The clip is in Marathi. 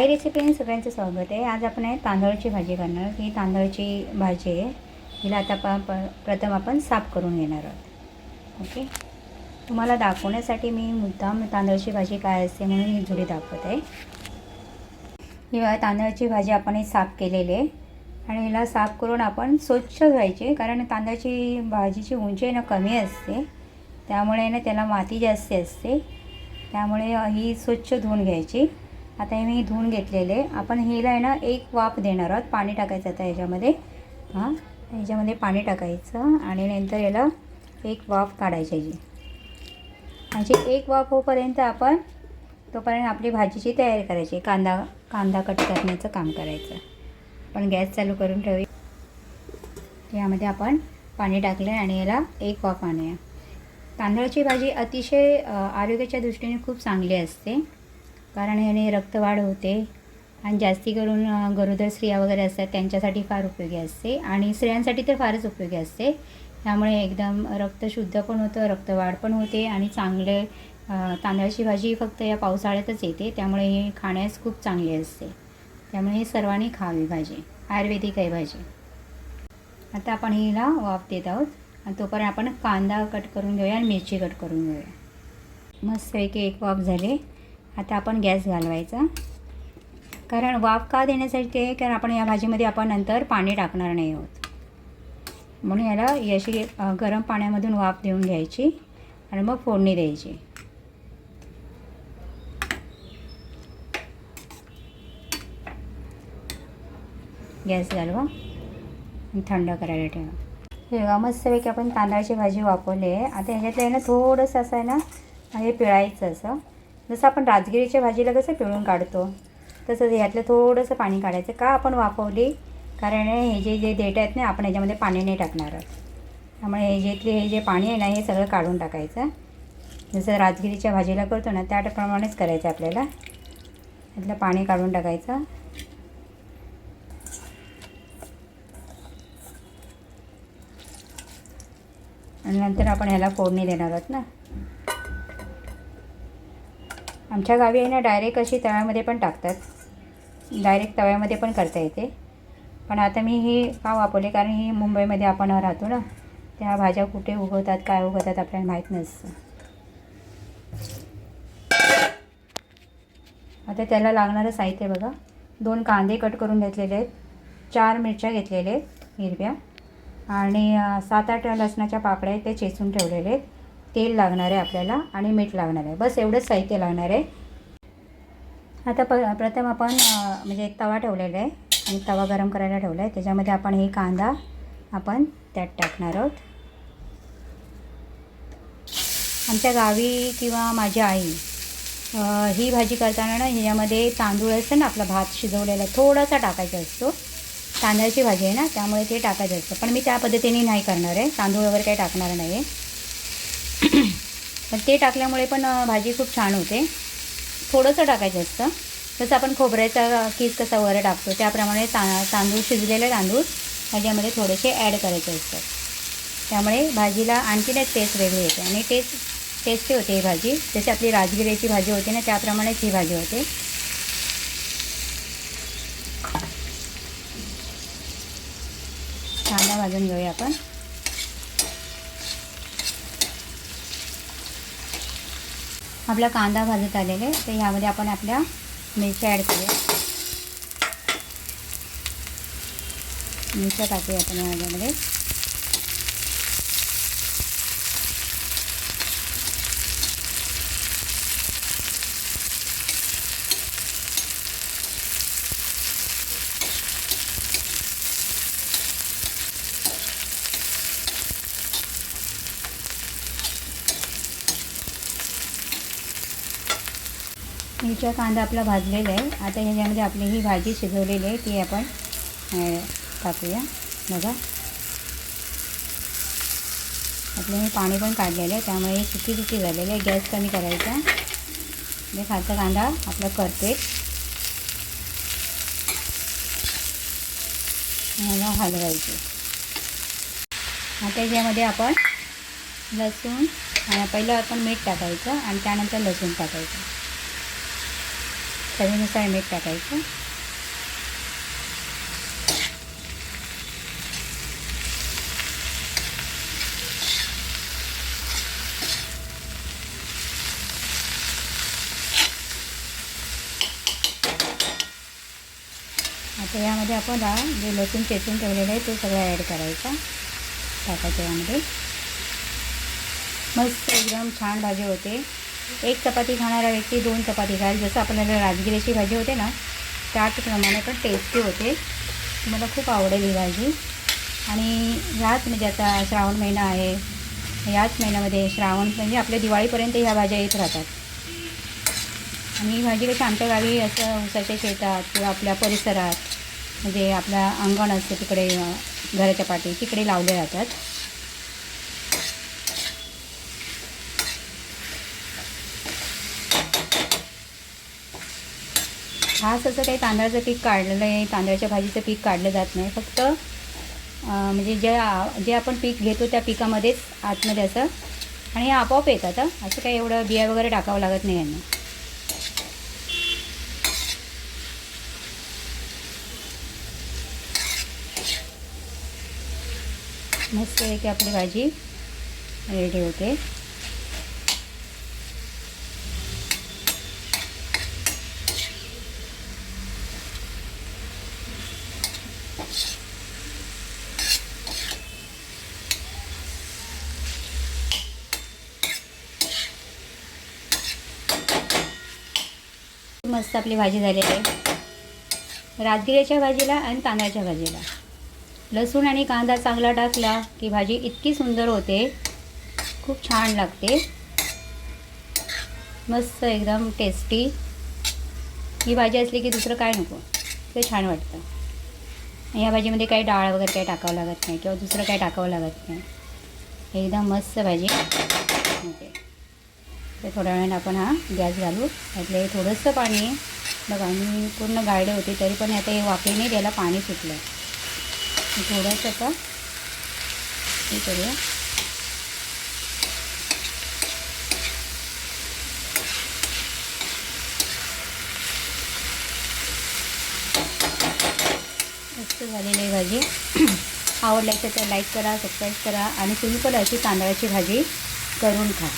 हाय रेसिपीने सगळ्यांचं स्वागत आहे. आज आपण आहे तांदळाची भाजी करणार ही तांदळाची भाजी आहे. हिला आता प प प्रथम आपण साफ करून घेणार आहोत. ओके? तुम्हाला दाखवण्यासाठी मी मुद्दाम तांदळाची भाजी काय असते म्हणून ही जुडी दाखवत आहे. ही तांदळाची भाजी आपण हे साफ केलेली आहे. आणि हिला साफ करून आपण स्वच्छ धुवायची कारण तांदळाची भाजीची उंची आहे ना कमी असते. त्यामुळे ना त्याला माती जास्त असते. त्यामुळे ही स्वच्छ धुवून घ्यायची. आता हे मी धुवून घेतलेले. आपण हिला आहे ना एक वाफ देणार आहोत पाणी टाकायचं आता ह्याच्यामध्ये. हां ह्याच्यामध्ये पाणी टाकायचं आणि नंतर याला एक वाफ काढायची म्हणजे एक वाफ होईपर्यंत आपण तोपर्यंत आपली भाजीची तयारी करायची. कांदा कांदा कट करण्याचं काम करायचं. आपण गॅस चालू करून ठेवू. यामध्ये आपण पाणी टाकलं आणि याला एक वाफ आणूया. तांदळाची भाजी अतिशय आरोग्याच्या दृष्टीने खूप चांगली असते. कारण याने रक्तवाढ होते आणि जास्ती करून गरोदर स्त्रिया वगैरे असतात त्यांच्यासाठी फार उपयोगी असते आणि स्त्रियांसाठी तर फारच उपयोगी असते. त्यामुळे एकदम रक्त शुद्ध पण होतं रक्तवाढ पण होते आणि चांगले तांदळाची भाजी फक्त या पावसाळ्यातच येते. त्यामुळे हे खाण्यास खूप चांगली असते. त्यामुळे हे सर्वांनी खावी भाजी आयुर्वेदिक आहे भाजी. आता आपण हिला वाफ देत आहोत. आणि तोपर्यंत आपण कांदा कट करून घेऊया आणि मिरची कट करून घेऊया. मस्तपैकी एक वाफ झाले. आता आपण गॅस घालवायचा. कारण वाफ का देण्यासाठी ते कारण आपण या भाजीमध्ये आपण नंतर पाणी टाकणार नाही आहोत. म्हणून याला याशी गरम पाण्यामधून वाफ देऊन घ्यायची आणि मग फोडणी द्यायची. गॅस घालवा थंड करायला ठेवा. हे मस्तपैकी आपण तांदळाची भाजी वापरली आहे. आता ह्याच्यातलं आहे ना थोडंसं असं आहे ना हे पिळायचं असं. जसं आपण राजगिरीच्या भाजीला कसं पिळून काढतो तसंच ह्यातलं थोडंसं पाणी काढायचं. का आपण वापरली कारण हे जे जे देठ आहेत ना आपण ह्याच्यामध्ये पाणी नाही टाकणार. त्यामुळे हे जेतले हे जे पाणी आहे ना हे सगळं काढून टाकायचं. जसं राजगिरीच्या भाजीला करतो ना त्याप्रमाणेच करायचं आपल्याला. त्यातलं पाणी काढून टाकायचं. आणि नंतर आपण ह्याला फोडणी देणार आहोत ना. आमच्या गावी आहे ना डायरेक्ट अशी तव्यामध्ये पण टाकतात. डायरेक्ट तव्यामध्ये पण करता येते. पण आता मी ही का वापरले? कारण ही मुंबईमध्ये आपण राहतो ना त्या भाज्या कुठे उगवतात काय उगवतात आपल्याला माहीत नसतं. आता त्याला लागणारं साहित्य बघा. दोन कांदे कट करून घेतलेले आहेत. चार मिरच्या घेतलेल्या आहेत हिरव्या. आणि सात आठ लसणाच्या पाकळ्या आहेत ते चेचून ठेवलेले आहेत. तेल लागणार आहे आपल्याला आणि मीठ लागणार आहे. बस एवढंच साहित्य लागणार आहे. आता प प्रथम आपण म्हणजे एक तवा ठेवलेला आहे आणि तवा गरम करायला ठेवला आहे. त्याच्यामध्ये आपण हे कांदा आपण त्यात टाकणार आहोत. आमच्या गावी किंवा माझी आई ही भाजी करताना ना ह्याच्यामध्ये तांदूळ असतं ना आपला भात शिजवलेला थोडासा टाकायचा असतो. तांदळाची भाजी आहे ना त्यामुळे ते टाकायचं असतं. पण मी त्या पद्धतीने नाही करणार आहे. तांदूळ वगैरे काही टाकणार नाही आहे पण ते टाकल्यामुळे पण भाजी खूप छान होते. थोडंसं टाकायचं असतं जसं आपण खोबऱ्याचा किस कसा वर टाकतो त्याप्रमाणे ता तांदूळ शिजलेले तांदूळ ह्याच्यामध्ये थोडेसे ॲड करायचे असतात. त्यामुळे भाजीला आणखीन एक टेस्ट वेगळी येते. आणि टेस्ट टेस्टी होते ही भाजी. जशी आपली राजगिऱ्याची भाजी होते ना त्याप्रमाणेच ही भाजी होते. कांदा भाजून घेऊया आपण. आपला कांदा भाजत आलेला आहे. तर ह्यामध्ये आपण आपल्या मिरच्या ॲड करूया. मिरच्या टाकूया आपण ह्याच्यामध्ये मिरच्या कांदा आपला भाजलेला आहे. आता ह्याच्यामध्ये आपली ही भाजी शिजवलेली आहे ती आपण टाकूया बघा. आपलं मी पाणी पण काढलेलं आहे त्यामुळे हे सुकी सुकी झालेली आहे. गॅस कमी करायचा. म्हणजे खालचा कांदा आपला करते ह्याला हलवायचे. आता याच्यामध्ये आपण लसूण पहिलं आपण मीठ टाकायचं आणि त्यानंतर लसूण टाकायचं. चवीनुसार मीठ टाकायचं. आता यामध्ये आपण हा जे लसूण चेचून ठेवलेलं आहे ते सगळं ॲड करायचा. टाकायचं यामध्ये. मस्त एकदम छान भाजी होते. एक चपाती खाणारा व्यक्ती दोन चपाती खाईल. जसं आपल्याला राजगिरीची भाजी होते ना त्याचप्रमाणे पण टेस्टी होते. मला खूप आवडेल ही भाजी. आणि ह्याच म्हणजे आता श्रावण महिना आहे. याच महिन्यामध्ये श्रावण म्हणजे आपल्या दिवाळीपर्यंत ह्या भाज्या येत राहतात. आणि ही भाजी कशी आमच्या गावी असं ऊसाच्या शेतात किंवा आपल्या परिसरात म्हणजे आपल्या अंगण असते तिकडे घराच्या पाठी तिकडे लावले जातात. खास असं काही तांदळाचं पीक काढलेलं आहे तांदळाच्या भाजीचं पीक काढलं जात नाही. फक्त म्हणजे जे जे आपण पीक घेतो त्या पिकामध्येच आतमध्ये असं आणि हे आपोआप येतात असं काही एवढं बिया वगैरे टाकावं लागत नाही यांना. मस्त आहे की आपली भाजी रेडी होते. मस्त आपली भाजी झालेली आहे. राजगिऱ्याच्या भाजीला आणि तांदळाच्या भाजीला. लसूण आणि कांदा चांगला टाकला की भाजी इतकी सुंदर होते. खूप छान लागते. मस्त एकदम टेस्टी ही भाजी असली की दुसरं काय नको. ते छान वाटतं. या भाजीमध्ये काही डाळ वगैरे काही टाकावं लागत नाही किंवा दुसरं काही टाकावं लागत नाही. एकदम मस्त भाजी. होते तर थोड्या वेळाने आपण हा गॅस घालू. त्यातले थोडंसं पाणी बघा मी पूर्ण गाळले होते तरी पण आता हे वाफेने त्याला पाणी सुटलं थोडंसं आता हे करूया. मस्त झालेली आहे भाजी. आवडली तर लाईक करा सबस्क्राईब करा आणि तुम्ही पण अशी तांदळाची भाजी करून खा.